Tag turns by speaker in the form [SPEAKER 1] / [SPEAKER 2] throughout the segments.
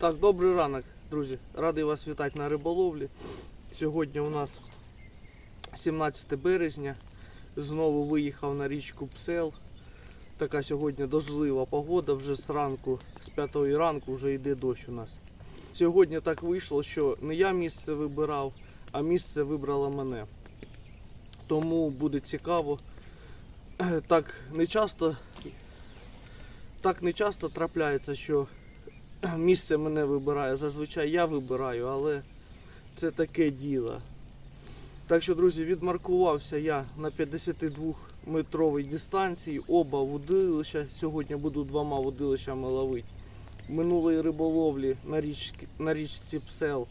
[SPEAKER 1] Так, добрий ранок, друзі. Радий вас вітати на риболовлі. Сьогодні у нас 17 березня. Знову виїхав на річку Псел. Така сьогодні дождлива погода. Вже з ранку, з 5 ранку вже йде дощ у нас. Сьогодні так вийшло, що не я місце вибирав, а місце вибрало мене. Тому буде цікаво. Так не часто, так не часто трапляється, що місце мене вибирає. Зазвичай я вибираю, але це таке діло. Так що, друзі, відмаркувався я на 52-метровій дистанції. Оба вудилища. Сьогодні буду двома вудилищами ловити. Минулої риболовлі на, річці, на річці Псел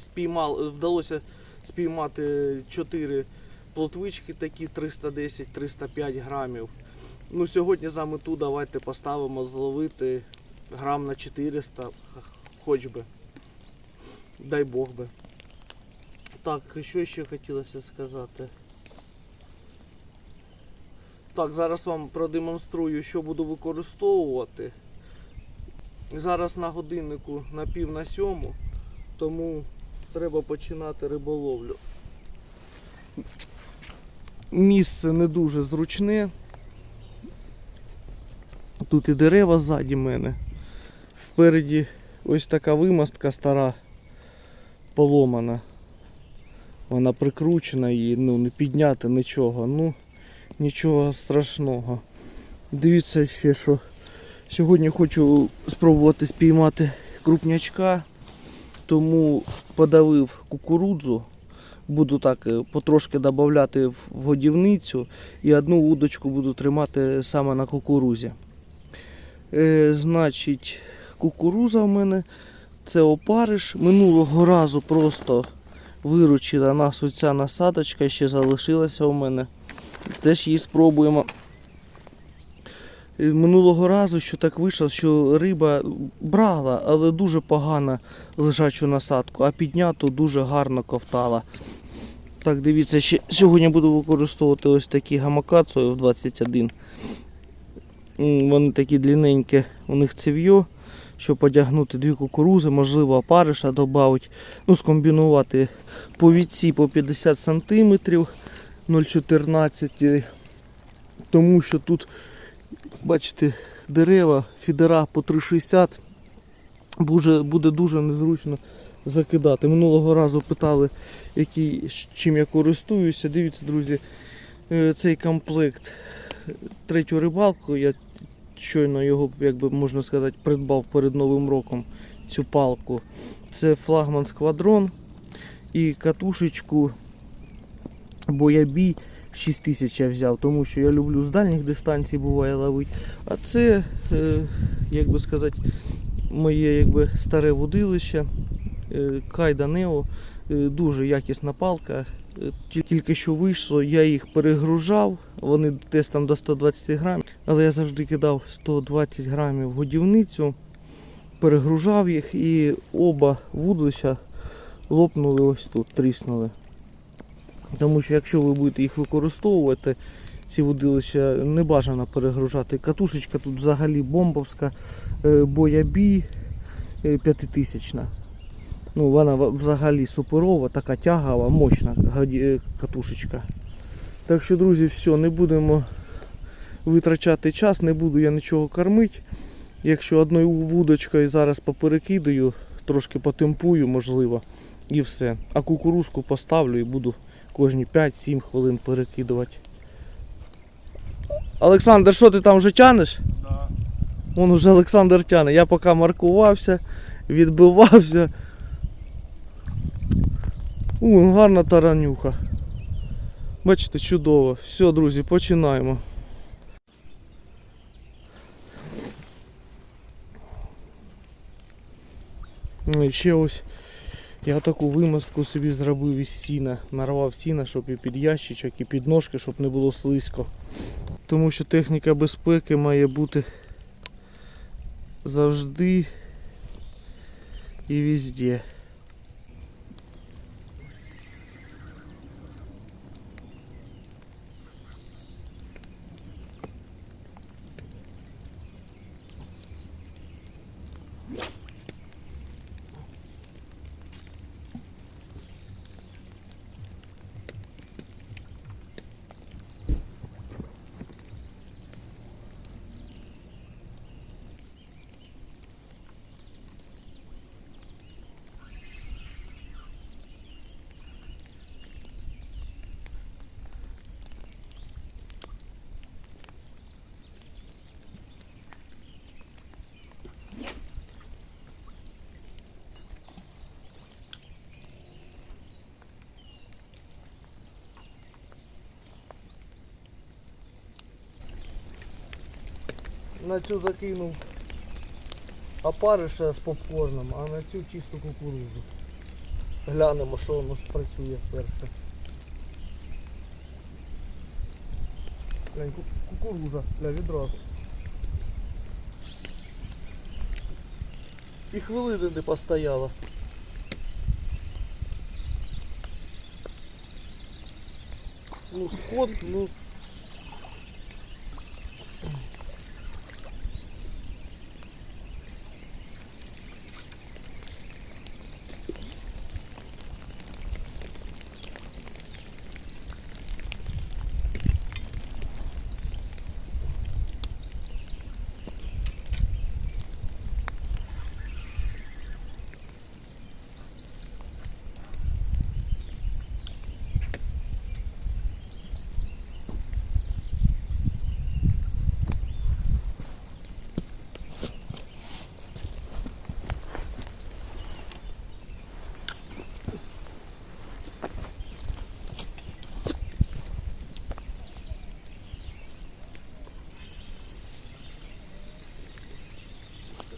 [SPEAKER 1] спіймав, вдалося спіймати 4 плотвички такі 310-305 грамів. Ну, сьогодні за мету давайте поставимо зловити грам на 400, хоч би. Дай Бог би. Так, що ще хотілося сказати? Так, зараз вам продемонструю, що буду використовувати. Зараз на годиннику на пів на сьому, тому треба починати риболовлю. Місце не дуже зручне. Тут і дерева ззаді мене. Впереді ось така вимостка стара, поломана. Вона прикручена і ну, не підняти нічого. Ну, нічого страшного. Дивіться ще, що сьогодні хочу спробувати спіймати крупнячка, тому подавив кукурудзу. Буду так е, потрошки додати в годівницю і одну удочку буду тримати саме на кукурузі. Е, значить, кукуруза в мене це опариш. Минулого разу просто виручила нас оця насадочка, ще залишилася у мене. Теж її спробуємо. Минулого разу, що так вийшло, що риба брала, але дуже погано лежачу насадку, а підняту дуже гарно ковтала. Так, дивіться, ще сьогодні буду використовувати ось такі гамакації в 21. Вони такі длинненькі, у них цев'йо, щоб одягнути дві кукурузи, можливо, опариша додати. Ну, скомбінувати повідці по 50 см 0,14. Тому що тут, бачите, дерева, фідера по 3,60 буде, буде дуже незручно закидати. Минулого разу питали, який, чим я користуюся. Дивіться, друзі, е, цей комплект третю рибалку. Я щойно його, як би можна сказати, придбав перед Новим роком цю палку. Це флагман сквадрон і катушечку Боябій 6000 я взяв, тому що я люблю з дальніх дистанцій буває ловити. А це, е, як би сказати, моє якби, старе водилище. е, Кайда Нео. Е, Дуже якісна палка. Е, Тільки що вийшло, я їх перегружав, вони десь там до 120 грамів, але я завжди кидав 120 грамів годівницю, перегружав їх і оба вудлища лопнули ось тут, тріснули. Тому що якщо ви будете їх використовувати, ці водилища не бажано перегружати. Катушечка тут взагалі бомбовська, е, боябі е, п'ятитисячна. Ну, вона взагалі суперова, така тягава, мощна е, катушечка. Так що, друзі, все, не будемо витрачати час, не буду я нічого кормити. Якщо одною вудочкою зараз поперекидаю, трошки потемпую, можливо, і все. А кукурузку поставлю і буду кожні 5-7 хвилин перекидувати. Олександр, що ти там вже тянеш?
[SPEAKER 2] Да.
[SPEAKER 1] Вон уже Олександр тяне. Я поки маркувався, відбивався. У, гарна таранюха. Бачите, чудово. Все, друзі, починаємо. Ну і ще ось я таку вимостку собі зробив із сіна. Нарвав сіна, щоб і під ящичок, і під ножки, щоб не було слизько. Тому що техніка безпеки має бути завжди і везде. На цю закинув опариша з попкорном, а на цю чисту кукурузу. Глянемо, що воно спрацює перше. Глянь, кукуруза для відразу. І хвилини не постояла. Ну, сход, ну.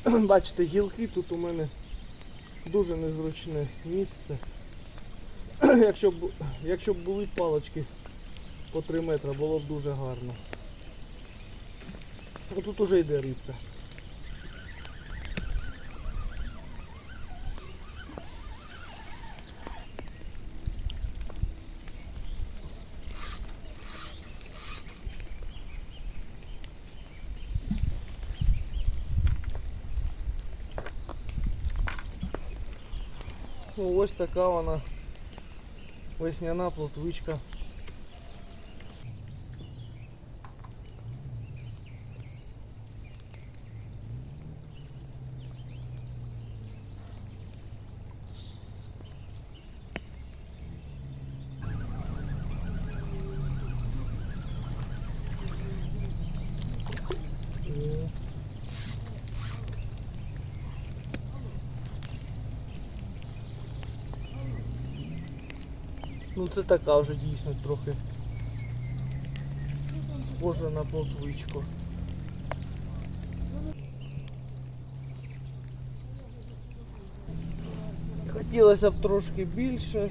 [SPEAKER 1] Бачите, гілки тут у мене дуже незручне місце. Якщо б, якщо б були палочки по 3 метри, було б дуже гарно. Тут уже йде рибка. Ну, ось така вона весняна плотвичка. Е. Ну це така вже дійсно трохи схожа на плотвичку. Хотілося б трошки більше,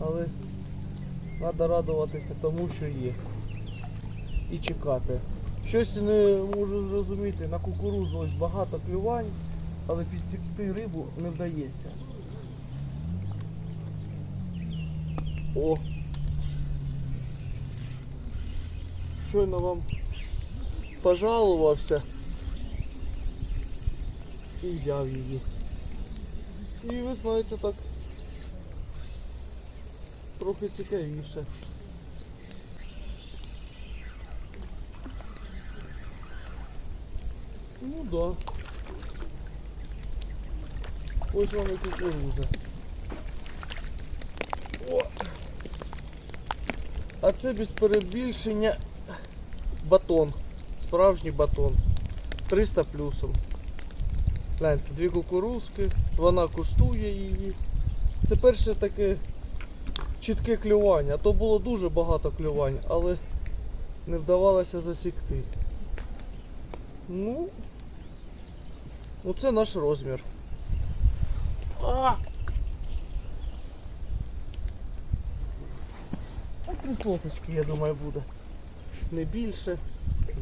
[SPEAKER 1] але треба радуватися тому, що є. І чекати. Щось не можу зрозуміти, на кукурузу ось багато клювань, але підсікти рибу не вдається. О! Щойно вам пожалувався і взяв її. І ви знаєте так трохи цікавіше. Ну да. Ось вам і кукуруза. О! А це без перебільшення батон. Справжній батон. 300 плюсом. Гляньте, дві кукурузки, вона куштує її. Це перше таке чітке клювання. То було дуже багато клювань, але не вдавалося засікти. Ну, оце наш розмір. А! А три соточки, я думаю, буде. Не більше,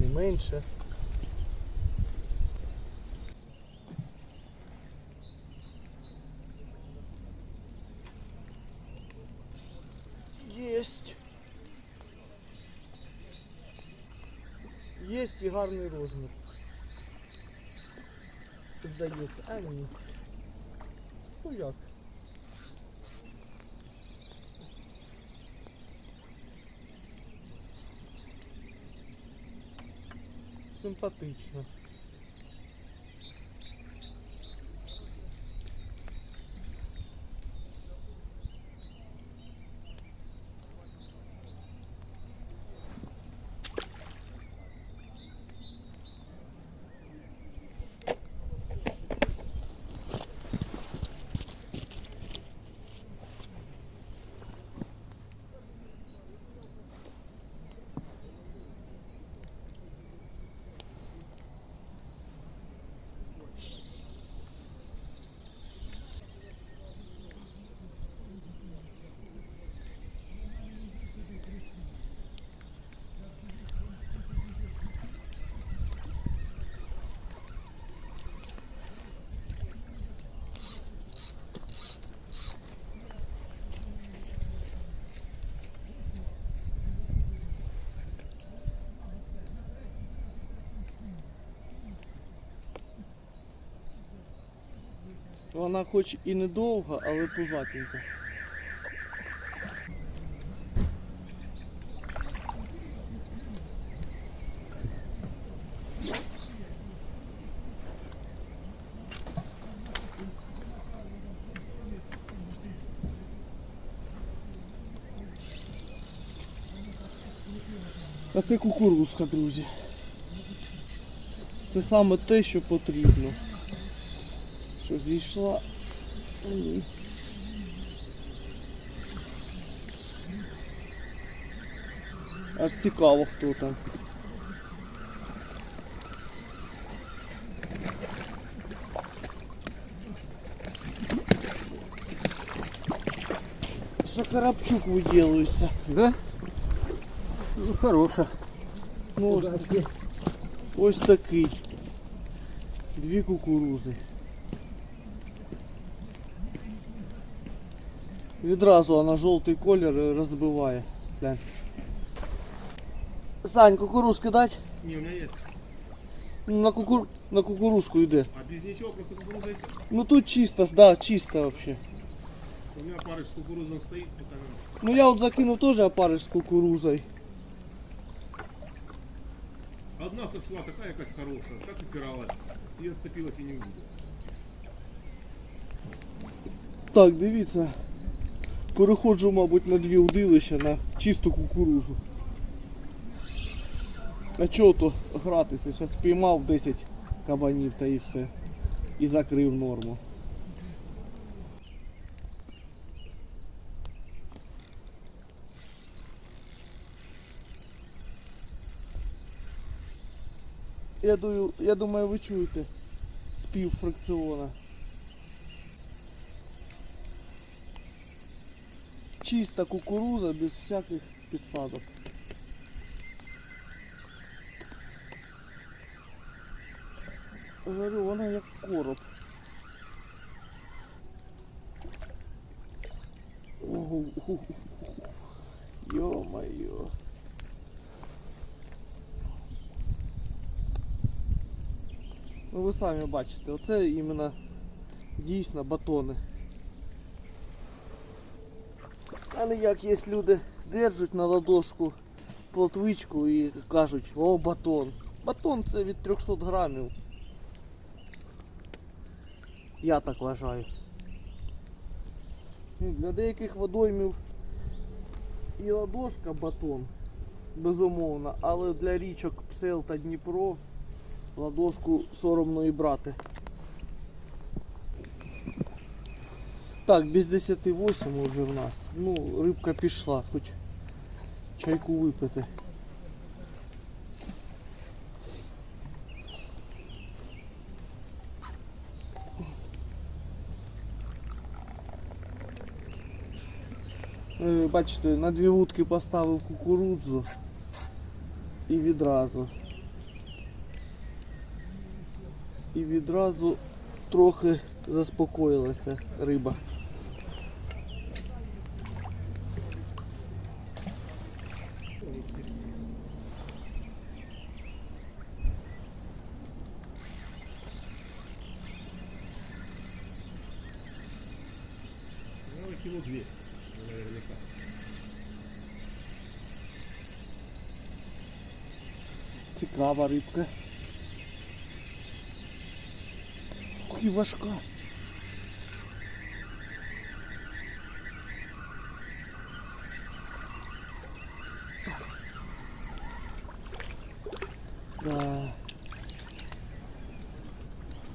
[SPEAKER 1] не менше. Єсть. Єсть і гарний розмір. Здається, а ні. Ну як? Симпатично. Вона хоч і недовга, але пузатенька. А це кукурузка, друзі. Це саме те, що потрібно. Що зійшла. Ні. Аж цікаво хто там. Шакарапчук виділується.
[SPEAKER 2] Да? Ну, хороша.
[SPEAKER 1] Ну, ось, такий. ось такий. Дві кукурузи. Відразу вона жовтий колір розбиває. Глянь. Сань, кукурузки дать?
[SPEAKER 3] Не, у меня есть.
[SPEAKER 1] Ну, На, кукур... на кукурузку йде.
[SPEAKER 3] А без ничего, просто кукуруза и всё.
[SPEAKER 1] Ну тут чисто, да, чисто вообще.
[SPEAKER 3] У меня парыш с кукурузом стоит, пока
[SPEAKER 1] Ну я от закинув теж опариш з кукурузою.
[SPEAKER 3] Одна сошла такая якась хорошая, так упиралась. И отцепилась и не увидела.
[SPEAKER 1] Так, дивіться. Переходжу, мабуть, на дві удилища на чисту кукурузу. А чого то гратися? Зараз спіймав 10 кабанів та і все. І закрив норму. Я думаю, я думаю, ви чуєте спів фракціона. Чиста кукуруза без всяких підсадок. Говорю, вона як короб. Йо-моє. Ну ви самі бачите, оце іменно дійсно батони. А не як є люди держать на ладошку плотвичку і кажуть, о батон. Батон це від 300 грамів. Я так вважаю. Для деяких водоймів і ладошка батон, безумовно, але для річок Псел та Дніпро ладошку соромно і брати. Так, без 10-8 вже в нас. Ну, рибка пішла, хоч чайку випити. Е, Бачите, на дві вудки поставив кукурудзу і відразу. І відразу трохи заспокоїлася риба. Цікава рибка. Ох, важка. Да.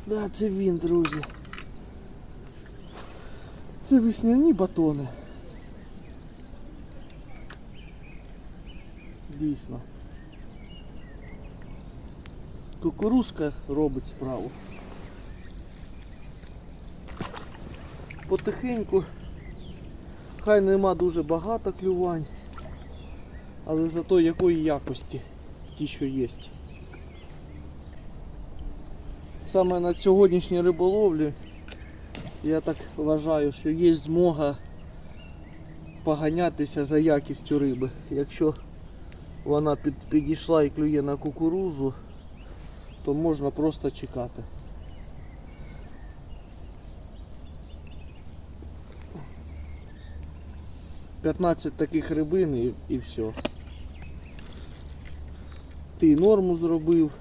[SPEAKER 1] Да, це він, друзі. Це весняні батони. Дійсно. Кукурузка робить справу. Потихеньку, хай нема дуже багато клювань, але зато якої якості ті, що є. Саме на сьогоднішній риболовлі я так вважаю, що є змога поганятися за якістю риби. Якщо вона підійшла і клює на кукурузу, то можна просто чекати. П'ятнадцять таких рибин і, і все. Ти норму зробив.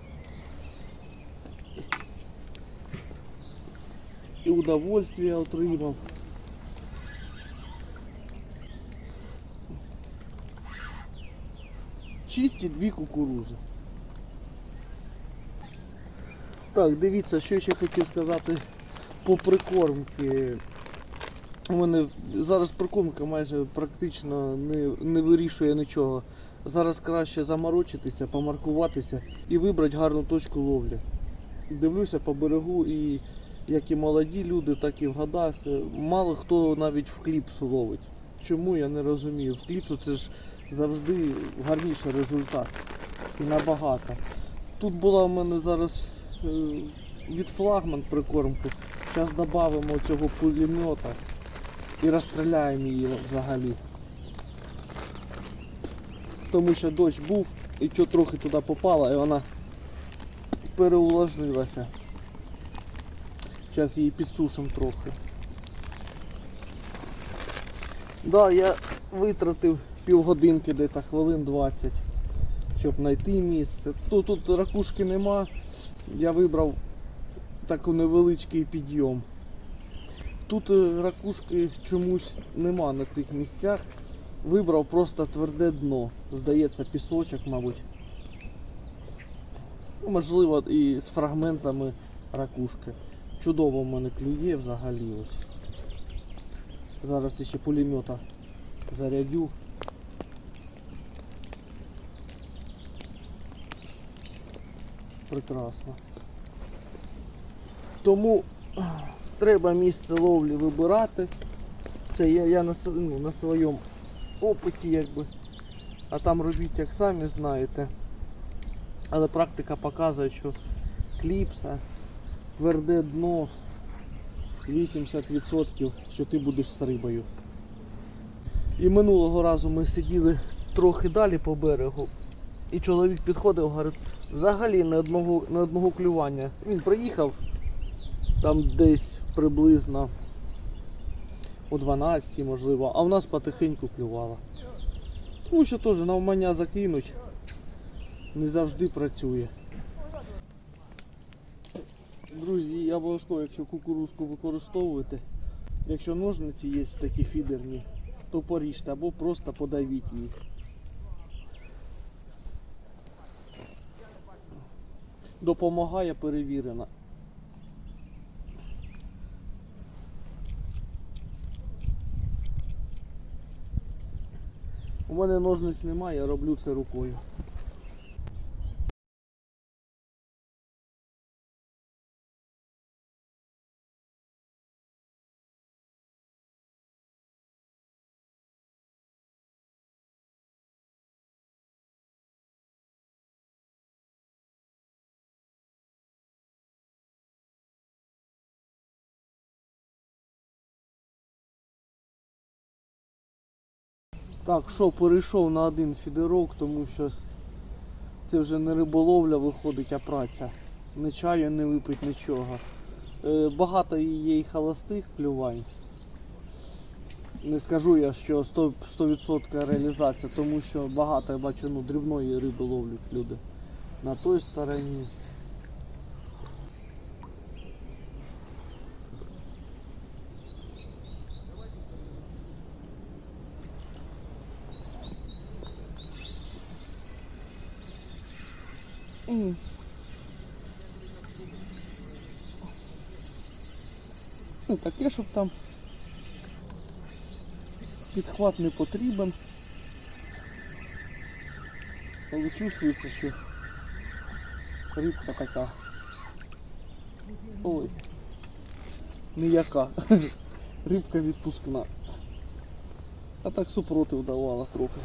[SPEAKER 1] І удовольствие отримав. Чисті дві кукурузи. Так, дивіться, що ще хотів сказати по прикормки. У мене зараз прикормка майже практично не, не вирішує нічого. Зараз краще заморочитися, помаркуватися і вибрати гарну точку ловлі. Дивлюся по берегу і як і молоді люди, так і в годах. е, Мало хто навіть в кліпсу ловить. Чому я не розумію. В кліпсу це ж завжди гарніший результат. І набагато. Тут була в мене зараз від флагман прикормку. Зараз додамо цього пулемета і розстріляємо її взагалі. Тому що дощ був і що трохи туди попало і вона переувлажнилася. Зараз її підсушимо трохи. Да, я витратив півгодинки, десь хвилин 20, щоб знайти місце. Тут, тут ракушки нема. Я вибрав такий невеличкий підйом. Тут е, ракушки чомусь нема на цих місцях. Вибрав просто тверде дно. Здається, пісочок, мабуть. Ну, Можливо, і з фрагментами ракушки. Чудово в мене клює взагалі. Ось. Зараз ще пулемета зарядю. Прекрасно. Тому треба місце ловлі вибирати. Це я, я на, ну, на своєму опиті якби. А там робіть як самі знаєте. Але практика показує, що кліпса, тверде дно 80%, що ти будеш з рибою. І минулого разу ми сиділи трохи далі по берегу. І чоловік підходив, говорить, взагалі не одного, не одного клювання. Він приїхав там десь приблизно о 12 можливо, а в нас потихеньку клювало. Тому що теж навмання закинуть не завжди працює. Друзі, я обов'язково, якщо кукурузку використовуєте, якщо ножниці є такі фідерні, то поріжте або просто подавіть їх. Допомагає перевірена. У мене ножниць немає, я роблю це рукою. Так, що, перейшов на один фідерок, тому що це вже не риболовля виходить, а праця. Не чаю не випить нічого. Е, багато є і холостих клювань. Не скажу я, що 100%, 100% реалізація, тому що багато я бачу ну, дрібної риби ловлять люди. На той стороні. Ну, таке, щоб там підхват не потрібен. Але чувствується, що рибка така. Ой. Ніяка. Рибка відпускна. А так супротив давала трохи.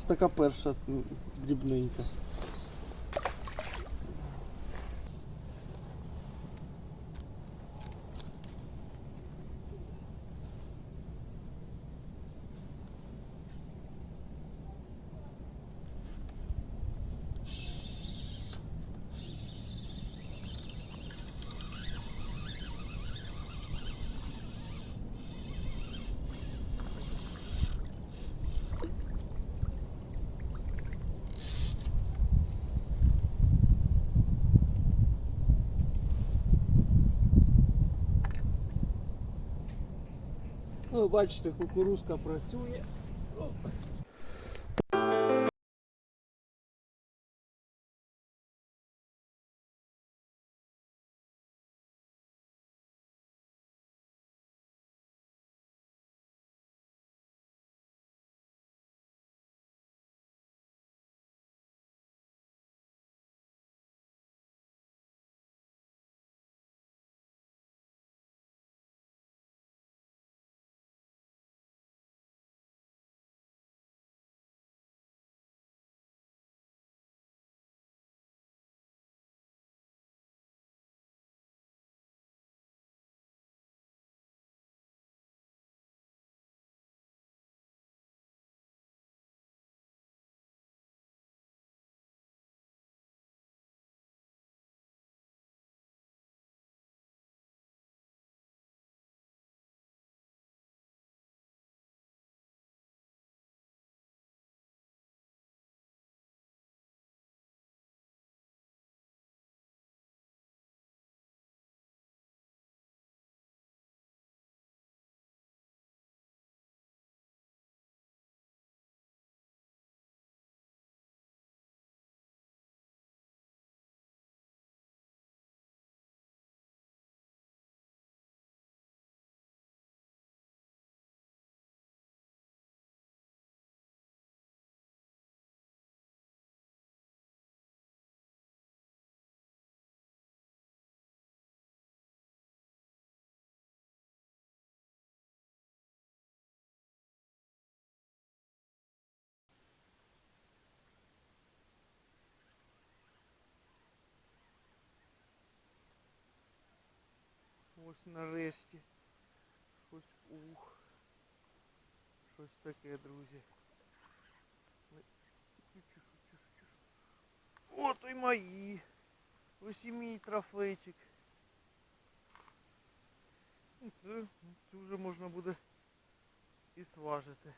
[SPEAKER 1] Це така перша дрібненька. Бачите, кукурузка працює. Ось нарешті. Щось ух. Щось таке, друзі. Ой, тишу, тишу, тишу. От і мої. Ось і мій трофейчик. Ну, Це, це вже можна буде і сважити.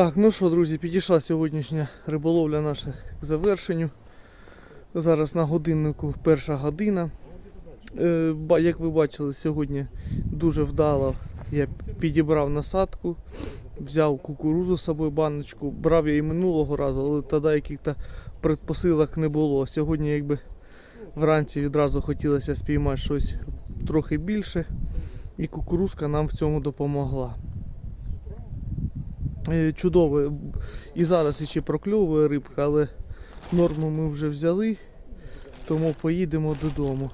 [SPEAKER 1] Так, ну що, друзі, підійшла сьогоднішня риболовля наша к завершенню. Зараз на годиннику перша година. Е, Як ви бачили, сьогодні дуже вдало я підібрав насадку, взяв кукурузу з собою баночку, брав я і минулого разу, але тоді яких-то предпосилок не було. Сьогодні якби вранці відразу хотілося спіймати щось трохи більше, і кукурузка нам в цьому допомогла. Е, Чудово. І зараз ще прокльовує рибка, але норму ми вже взяли, тому поїдемо додому.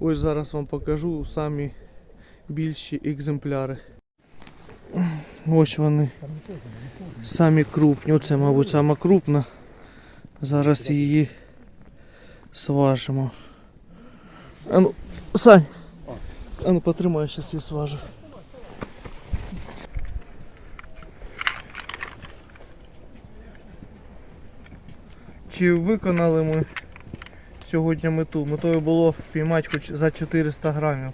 [SPEAKER 1] Ось зараз вам покажу самі більші екземпляри. Ось вони. Самі крупні. Оце, мабуть, сама крупна. Зараз її сважимо. Ану, Сань! Ану, потримай, зараз я сважу. Чи виконали ми сьогодні мету? Метою було впіймати хоч за 400 грамів.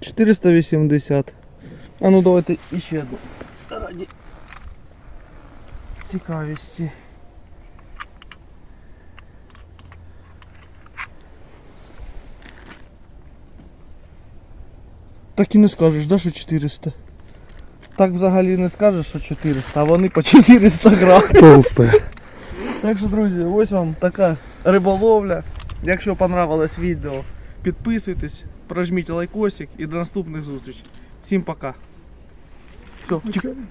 [SPEAKER 1] 480. А ну давайте іще одну. Раді цікавості. Так і не скажеш, да, що 400? Так взагалі не скажеш, що 400, а вони по 400 грам.
[SPEAKER 2] Толсте.
[SPEAKER 1] Так що, друзі, ось вам така риболовля. Якщо понравилось відео, підписуйтесь, прожміть лайкосик і до наступних зустрічей. Всім пока. Все,